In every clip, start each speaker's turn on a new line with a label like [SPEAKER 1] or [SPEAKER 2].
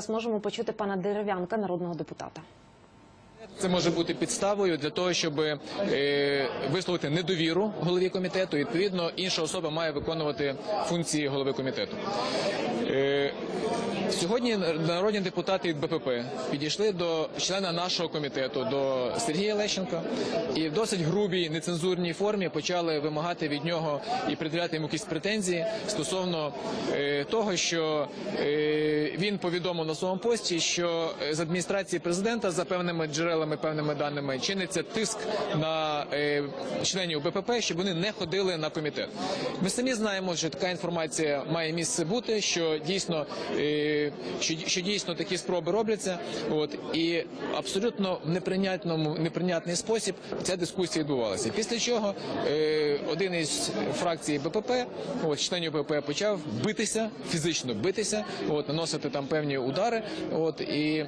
[SPEAKER 1] Зможемо почути пана Дерев'янка, народного депутата.
[SPEAKER 2] Це може бути підставою для того, щоб е, висловити недовіру голові комітету. Відповідно, інша особа має виконувати функції голови комітету. Е, Сьогодні народні депутати від БПП підійшли до члена нашого комітету, до Сергія Лещенка, і в досить грубій нецензурній формі почали вимагати від нього і пред'являти йому якісь претензії стосовно е, того, що він повідомив на своєму пості, що з адміністрації президента за певними джерелами, певними даними чиниться тиск на е, членів БПП, щоб вони не ходили на комітет. Ми самі знаємо, що така інформація має місце бути, що дійсно е, що, що дійсно такі спроби робляться. От і абсолютно в неприйнятному неприйнятний спосіб ця дискусія відбувалася. Після чого е, один із фракцій БПП, от членів БПП, почав битися фізично битися, от наносити там певні удари. От і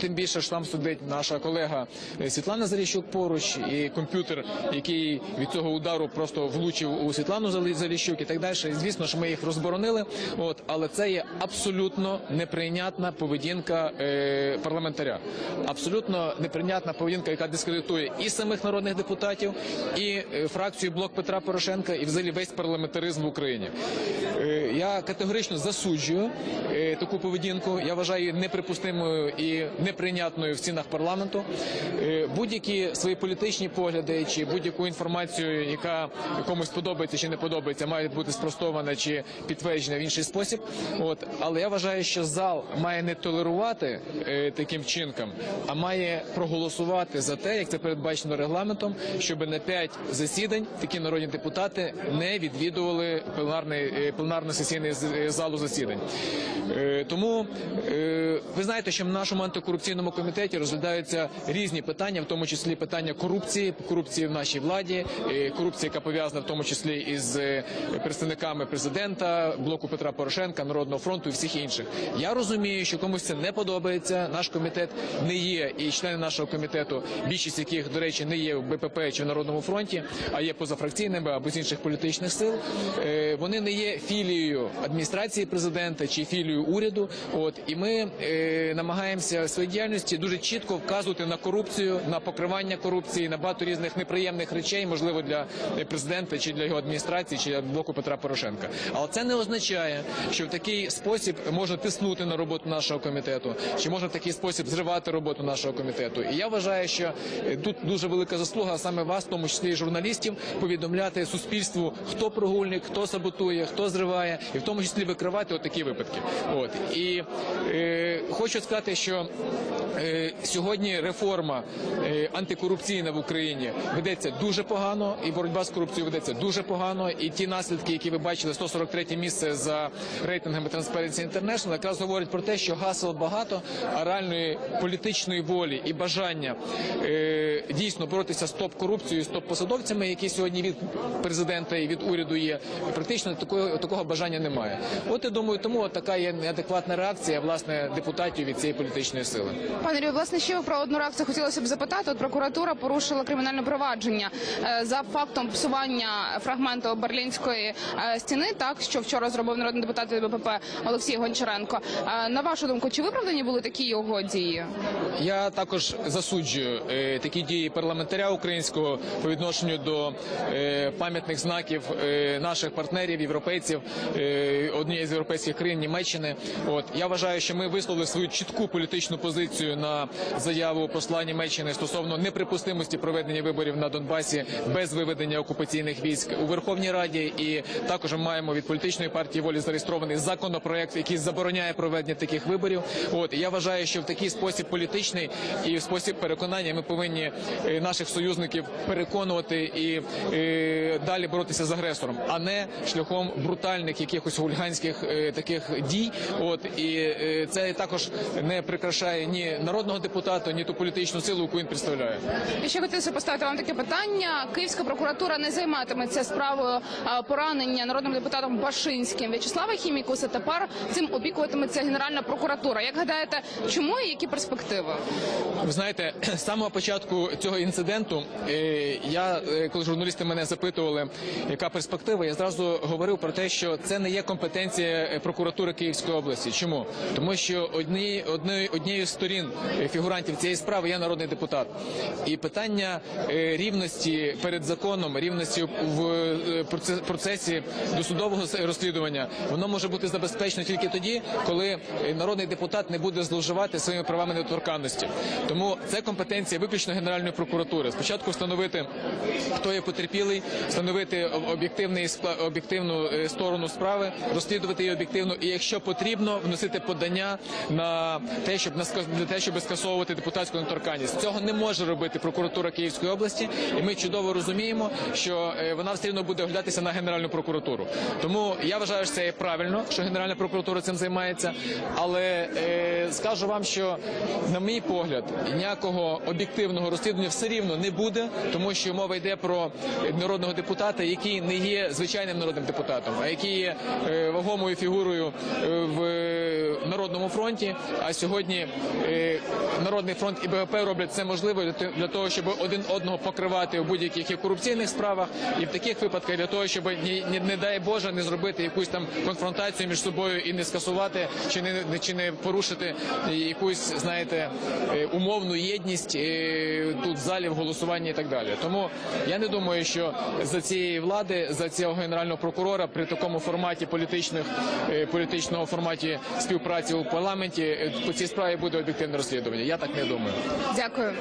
[SPEAKER 2] тим більше ж там сидить наша колега Світлана Заліщук поруч, і комп'ютер, який від цього удару просто влучив у Світлану Залі- Заліщук і так далі. Звісно, що ми їх розборонили. От але це є абсолютно неприйнятна поведінка е, парламентаря. Абсолютно неприйнятна поведінка, яка дискредитує і самих народних депутатів, і е, фракцію блок Петра Порошенка, і взагалі весь парламентаризм в Україні. Е, я категорично засуджую е, таку поведінку. Я вважаю неприпустимою і неприйнятною в стінах парламенту. Е, будь-які свої політичні погляди чи будь-яку інформацію, яка комусь подобається чи не подобається, має бути спростована чи підтверджена в інший спосіб. От але я вважаю, що зал має не толерувати е, таким вчинкам, а має проголосувати за те, як це передбачено регламентом, щоб на п'ять засідань такі народні депутати не відвідували е, пленарно-сесійний з- е, залу засідань. Тому ви знаєте, що в нашому антикорупційному комітеті розглядаються різні питання, в тому числі питання корупції, корупції в нашій владі, е, корупція, яка пов'язана в тому числі із е, представниками президента, блоку Петра Порошенка, Народного фронту і всіх інших. Я розумію, що комусь це не подобається. Наш комітет не є, і члени нашого комітету, більшість яких, до речі, не є в БПП чи в Народному фронті, а є позафракційними або з інших політичних сил. Е, Вони не є філією адміністрації президента чи філією уряду. От і ми намагаємося в своїй діяльності дуже чітко вказувати на корупцію, на покривання корупції, на багато різних неприємних речей, можливо, для президента чи для його адміністрації, чи для блоку Петра Порошенка. Але це не означає, що в такий спосіб можна тиснути на роботу нашого комітету, чи можна в такий спосіб зривати роботу нашого комітету. І я вважаю, що е, тут дуже велика заслуга саме вас, в тому числі і журналістів, повідомляти суспільству, хто прогульник, хто саботує, хто зриває, і в тому числі викривати отакі випадки. От і е, хочу сказати, що е, реформа е, антикорупційна в Україні ведеться дуже погано, і боротьба з корупцією ведеться дуже погано. І ті наслідки, які ви бачили, 143 місце за рейтингами Transparency International, якраз говорять про те, що гасел багато, а реальної політичної волі і бажання е, дійсно боротися з топ-корупцією, з топ-посадовцями, які сьогодні від президента і від уряду є, практично такого такого бажання немає. От я думаю, тому така є неадекватна реакція власне депутатів від цієї політичної сили.
[SPEAKER 3] Пане Юрію, власне, ще про одну реакцію хотілося б запитати. От прокуратура порушила кримінальне провадження е, за фактом псування фрагменту берлінської е, стіни, так що вчора зробив народний депутат БПП Олексій Гончаренко. Е, На вашу думку, чи виправдані були такі його дії?
[SPEAKER 2] Я також засуджую такі дії парламентаря українського по відношенню до пам'ятних знаків наших партнерів, європейців, однієї з європейських країн Німеччини. От я вважаю, що ми висловили свою чітку політичну позицію на заяву посла Німеччини стосовно неприпустимості проведення виборів на Донбасі без виведення окупаційних військ у Верховній Раді. І також ми маємо від політичної партії волі зареєстрований законопроект, який забороняє проведення таких виборів. От я вважаю, що в такий спосіб політичний і в спосіб переконання ми повинні е, наших союзників переконувати і е, далі боротися з агресором, а не шляхом брутальних якихось гульганських е, таких дій. От і це також не прикрашає ні народного депутата, ні ту політичну силу, яку він представляє.
[SPEAKER 3] І ще хотілося поставити вам таке питання. Київська прокуратура не займатиметься справою поранення народним депутатом Башинським В'ячеслава Хімікуса. Тепер цим опікуватиметься Генеральна прокуратура. Як гадаєте, чому і які перспективи?
[SPEAKER 2] Ви знаєте, з самого початку цього інциденту е, я, е, коли журналісти мене запитували, яка перспектива, я зразу говорив про те, що це не є компетенція е, прокуратури Київської області. Чому? Тому що одні, одні, однією з сторін е, фігурантів цієї справи є народний депутат. І питання е, рівності перед законом, рівності в е, проце- процесі досудового розслідування, воно може бути забезпечено тільки тоді, коли е, народний депутат не буде зловживати своїми правами недоторканності. Тому це компетенція виключно Генеральної прокуратури. Спочатку встановити, хто є потерпілий, встановити об'єктивний об'єктивну сторону справи, розслідувати її об'єктивно, і якщо потрібно, вносити подання на те, щоб на те, щоб скасовувати депутатську недоторканність. Цього не може робити прокуратура Київської області, і ми чудово розуміємо, що е, вона все одно буде оглядатися на Генеральну прокуратуру. Тому я вважаю, що це є правильно, що Генеральна прокуратура цим займається. Але е, скажу вам, що на мій погляд ніякого об'єктивного розслідування все рівно не буде, тому що мова йде про народного депутата, який не є звичайним народним депутатом, а який є е, вагомою фігурою е, в е, народному фронті. А сьогодні е, народний фронт і БГП роблять це можливо для того, щоб один одного покривати у будь-яких і корупційних справах, і в таких випадках для того, щоб ні- не дай Боже не зробити якусь там конфронтацію між собою і не скасувати чи не не- чи не порушити якусь, знаєте, е, умовну єдність е, тут в залі в голосуванні і так далі. Тому я не думаю, що за цієї влади, за цього генерального прокурора при такому форматі політичних е, політичного форматі співпраці у парламенті по цій справі буде об'єктивне розслідування. Я так не думаю.
[SPEAKER 3] Дякую.